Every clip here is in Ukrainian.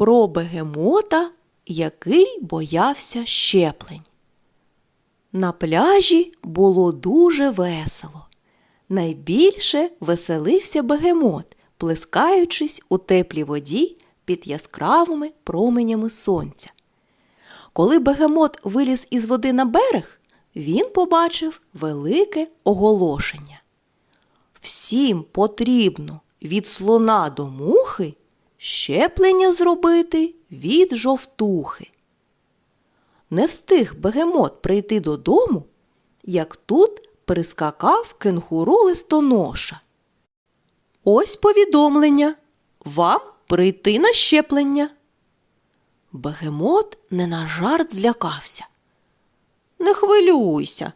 про бегемота, який боявся щеплень. На пляжі було дуже весело. Найбільше веселився бегемот, плескаючись у теплій воді під яскравими променями сонця. Коли бегемот виліз із води на берег, він побачив велике оголошення. Всім потрібно від слона до мухи щеплення зробити від жовтухи. Не встиг бегемот прийти додому, як тут прискакав кенгуру листоноша. Ось повідомлення. Вам прийти на щеплення. Бегемот не на жарт злякався. Не хвилюйся,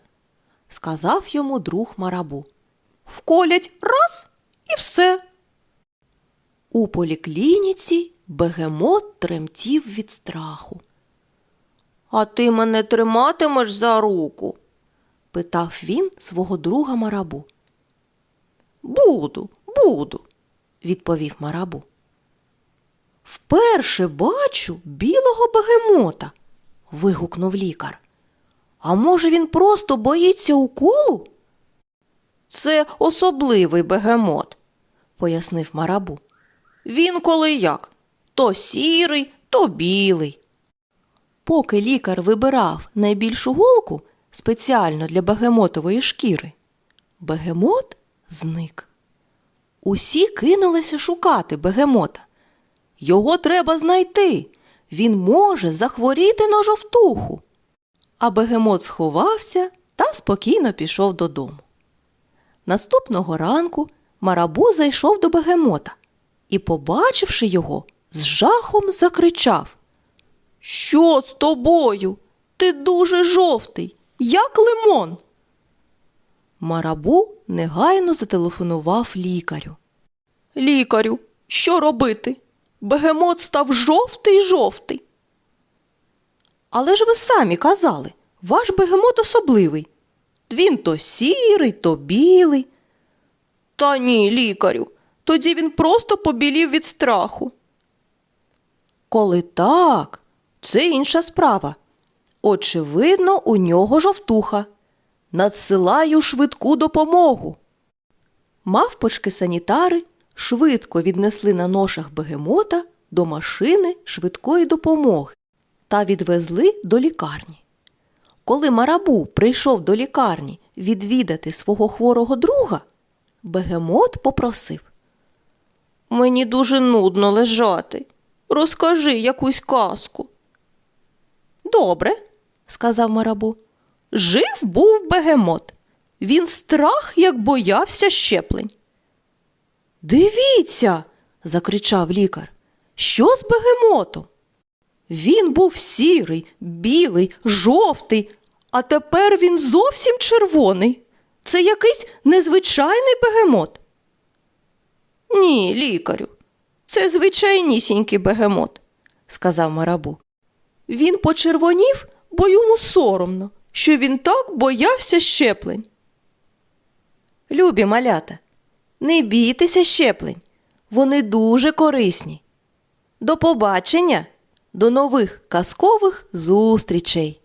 сказав йому друг марабу. Вколять раз і все. У поліклініці бегемот тремтів від страху. А ти мене триматимеш за руку? питав він свого друга марабу. Буду, буду, відповів марабу. Вперше бачу білого бегемота. вигукнув лікар. А може, він просто боїться уколу? Це особливий бегемот, пояснив марабу. Він коли як? То сірий, то білий. Поки лікар вибирав найбільшу голку спеціально для бегемотової шкіри, бегемот зник. Усі кинулися шукати бегемота. Його треба знайти. Він може захворіти на жовтуху. А бегемот сховався та спокійно пішов додому. Наступного ранку марабу зайшов до бегемота і, побачивши його, з жахом закричав Що з тобою? Ти дуже жовтий, як лимон. Марабу негайно зателефонував лікарю. Лікарю, що робити? Бегемот став жовтий жовтий. Але ж ви самі казали, ваш бегемот особливий. Він то сірий, то білий. Та ні, лікарю, тоді він просто побілів від страху. Коли так, це інша справа. Очевидно, у нього жовтуха. Надсилаю швидку допомогу. Мавпочки санітари швидко віднесли на ношах бегемота до машини швидкої допомоги та відвезли до лікарні. Коли марабу прийшов до лікарні відвідати свого хворого друга, бегемот попросив Мені дуже нудно лежати. Розкажи якусь казку. Добре, сказав марабу. Жив був бегемот. Він страх як боявся щеплень. Дивіться, закричав лікар. Що з бегемотом? Він був сірий, білий, жовтий, а тепер він зовсім червоний. Це якийсь незвичайний бегемот. Ні, лікарю, це звичайнісінький бегемот, сказав марабу. Він почервонів, бо йому соромно, що він так боявся щеплень. Любі малята, не бійтеся щеплень. Вони дуже корисні. До побачення, до нових казкових зустрічей!